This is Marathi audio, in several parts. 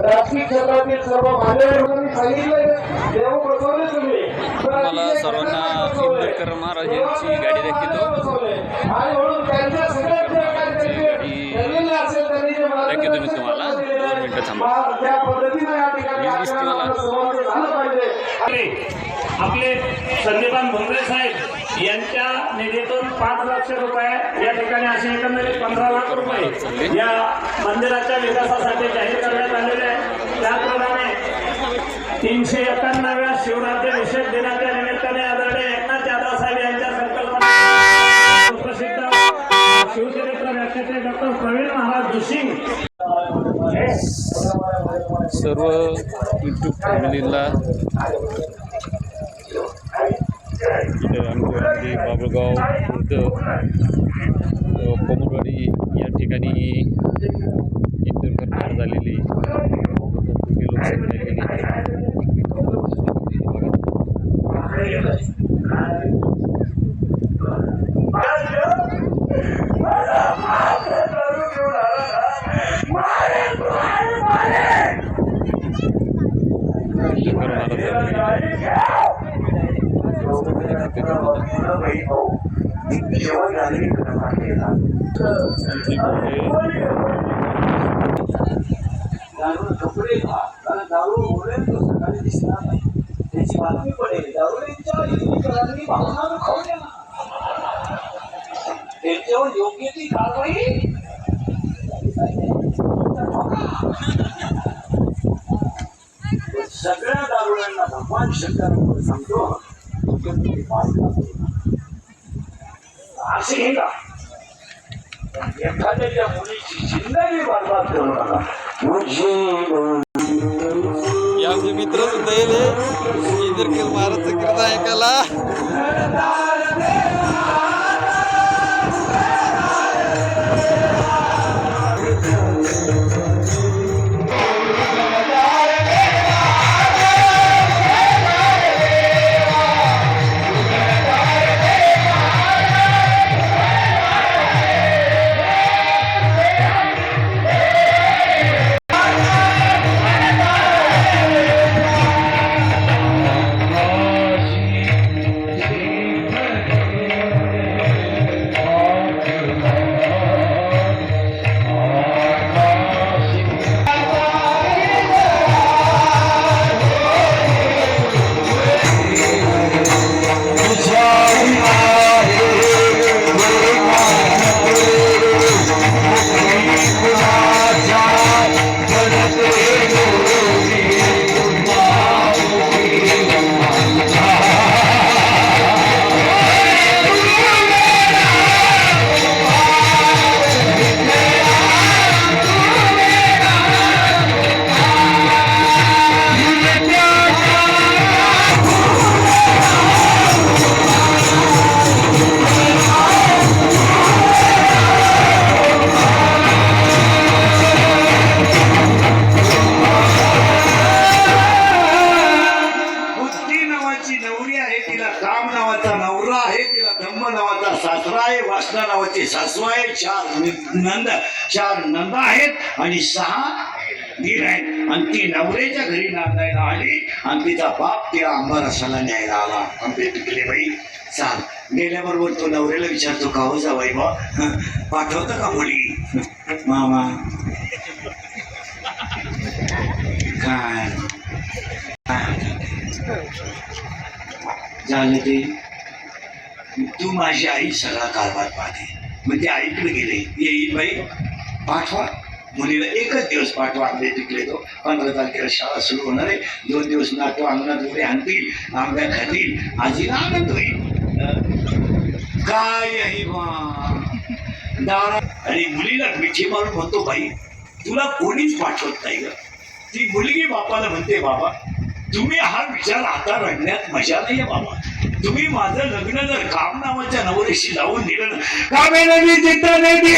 राजकीय क्षेत्रातील सर्व मान्यवरांनी सांगितलंय. देव बसवले तुम्ही. मला सर्वांना आंबेडकर महाराज यांची गाडी दाखवतो आणि म्हणून त्यांच्या असेल त्यांनी जे दाखवतो मी तुम्हाला. दोन मिनिटं थांबा. त्या पद्धतीने या ठिकाणी झालं पाहिजे. आपले संदीपान भोंगरे साहेब यांच्या निधीतून पाच लक्ष रुपये या ठिकाणी असे एकंदरीत पंधरा लाख रुपये या मंदिराच्या विकासासाठी जाहीर करण्यात आलेले आहे त्याचप्रमाणे तीनशे एकाण्णव्या शिवरात्री विशेष दिनाच्या निमित्ताने आदरणीय एकनाथ जाधव साहेब यांच्या संकल्पना सुप्रसिद्ध शिवचरित्र व्याख्याते डॉक्टर प्रवीण महाराज जोशी. सर्व युट्यूब फॅमिलीला इथे आमच्या आमचे बाबळगाव खुर्द अ, कोमरवाडी या ठिकाणी इंदोरकर ठार झालेली मोठी लोकसंख्या गेली इंदोरकर महाराज झालेले. दारू कपडे घा कारण दारू ओढेल तो सकाळी दिसणार नाही त्याची बातमी पडेल दारुड्यांच्या भावना खाऊ द्या त्यांच्यावर योग्य ती कारवाई सगळ्या दारुड्यांना भगवान शंकर सांगतो. असे हे का? एखाद्याच्या मुलीची जिंदगी बरबाद करू नका. मुझे आमचे मित्र सुद्धा येले. इंदरकर महाराज कीर्तन ऐकायला नंद चार नंद आहेत आणि सहा दीर आहेत. आणि ती नवऱ्याच्या घरी नांदायला आली आणि तिचा बाप त्या आंबा न्यायला आला. आंबे पिकले बाई चाल. गेल्याबरोबर तो नवऱ्याला विचारतो का हो जावाई बा? पाठवतं का मुली? मामा. काय? झालं ते. तू माझी आई सगळा कारभार पाहते. म्हणजे ऐकलं गेले. येईल बाई पाठवा. मुलीला एकच दिवस पाठवा आंबे पिकले तो. पंधरा तारखेला शाळा सुरू होणार आहे. दोन दिवस नाटो अंगणात उभे आणतील आंब्या खातील आजीला आनंद होईल. काय आहे दारा आणि मुलीला मिठी मारून म्हणतो बाई तुला कोणीच पाठवत नाही ग. ती मुलगी बापाला म्हणते बाबा तुम्ही हा विचार आता रडण्यात मजा नाही बाबा. तुम्ही माझं लग्न जर काम नावाच्या नवरीशी लावून दिलं ना कामेनं मी तिथं नाही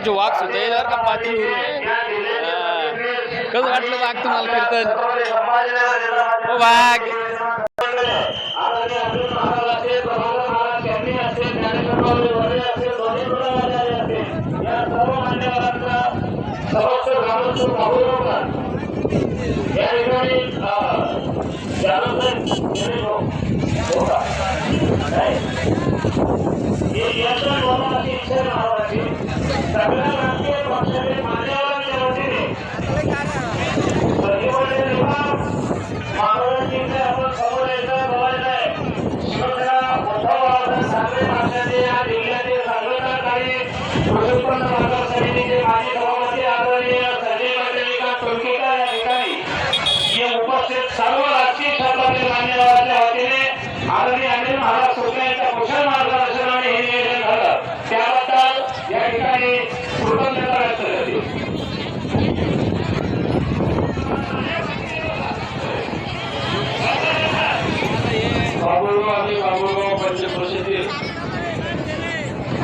आमचे वाघ सुद्धा येणार का? पातळीवरून कसं वाटलं वाघ तुम्हाला कीर्तन वाघ. या ठिकाणी होता नाही? हे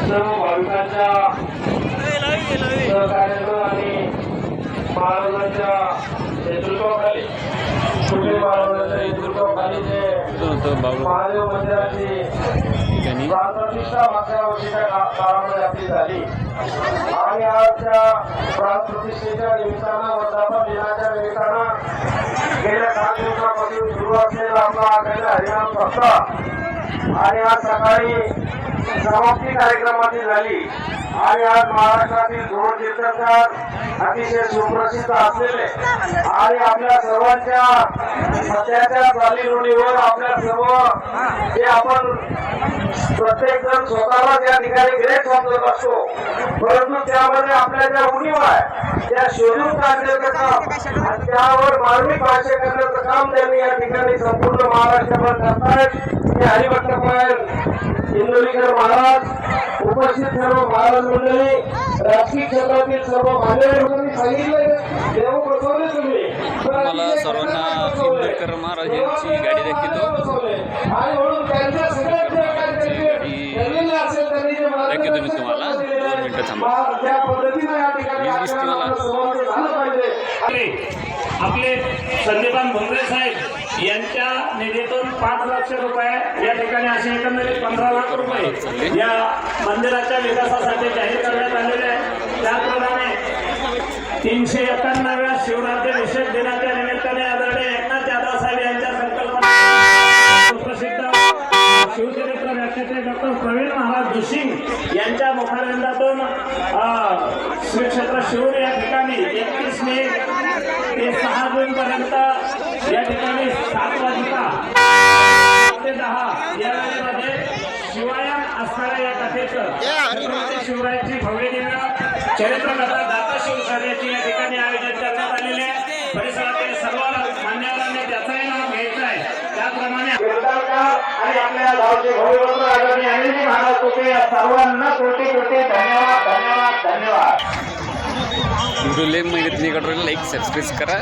सर्व भाविकांच्या सहकार्यानं आणि महाराजांच्या नेतृत्वाखाली कुठे महाराजांच्या नेतृत्वाखाली जे महादेव मंदिराची प्राणप्रतिष्ठा मागच्या वर्षीच्या काळामध्ये आपली झाली. आणि आजच्या प्राणप्रतिष्ठेच्या निमित्तानं वर्धापन दिनाच्या निमित्तानं गेल्या सात दिवसापासून सुरू असलेला आपला अखंड हरिनाम सप्ताह आणि आज सकाळी समाप्ती कार्यक्रमाची झाली. आणि आज महाराष्ट्रातील धोरण कीर्तनकार अतिशय सुप्रसिद्ध असलेले आणि आपल्या सर्वांच्या सध्याच्या चालीरुढीवर आपल्या सर्व जे आपण प्रत्येक जण स्वतःला त्या ठिकाणी ग्रेट समजत असतो. परंतु त्यामध्ये आपल्या ज्या उणीव आहे त्या शोधून काढण्याचं काम आणि त्यावर मार्मिक भाष्य करण्याचं काम त्यांनी या ठिकाणी संपूर्ण महाराष्ट्रभर करतायत हे हरिभक्त पायल इंदोरीकर महाराज उपस्थित सर्व महाराज मंडळी राजकीय क्षेत्रातील सर्व मान्यवरांनी सांगितलं देव बसवले तुम्ही मला सर्वांना इंदोरकर महाराज यांची गाडी दाखवतो आणि म्हणून त्यांच्या दाखवतो मी तुम्हाला. दोन मिनिटं थांबा. त्या पद्धतीने या ठिकाणी वीज दिसते मला. आपल्याला सहभागी झालं पाहिजे आपले आपले संदीपान भोंगरे साहेब यांच्या निधीतून पाच लक्ष रुपये या ठिकाणी असे एकंदरीत पंधरा लाख रुपये या मंदिराच्या विकासासाठी जाहीर करण्यात आलेले आहे त्याप्रमाणे तीनशे एकावन्नाव्या विशेष दिनाच्या निमित्ताने आदरणीय एकनाथ यादव साहेब यांच्या संकल्पना प्रसिद्ध शिवचरित्र व्याख्याते डॉक्टर प्रवीण महाराज जोशी यांच्या मुखारविंदातून श्री क्षेत्र शिवूर या ठिकाणी एकतीस मे ते सहा जून पर्यंत या ठिकाणी सात वाजता ते दहा या वेळेमध्ये शिवायन असणाऱ्या या कथेचं शिवरायांची भव्य दिव्य चरित्रकथा दाता शिवकार्याची या ठिकाणी आयोजित करण्यात आलेले आहे. परिसरातील सर्व मान्यवरांनी त्याचाही नाव घ्यायचं आहे. त्याप्रमाणे आणि आपल्या गावचे भव्यवंत आदरणीय अनिलजी महाराज तुके या सर्वांना कोटी कोटी धन्यवाद धन्यवाद धन्यवाद. व्हिडिओ लेम माहिती नाही लाईक सबस्क्राईब करा.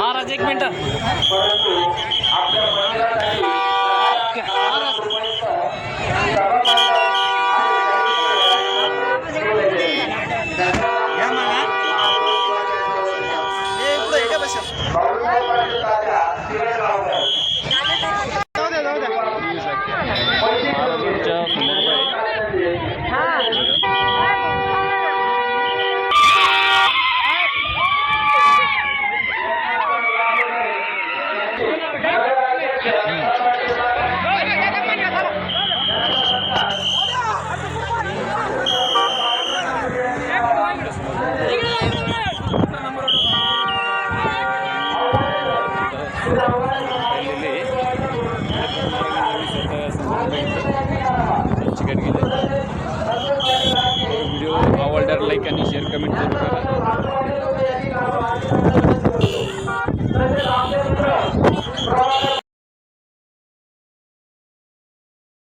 महाराज एक मिनिट. गेले चिकट गेले व्हिडिओ आवडला लाईक आणि शेअर कमेंट करू करा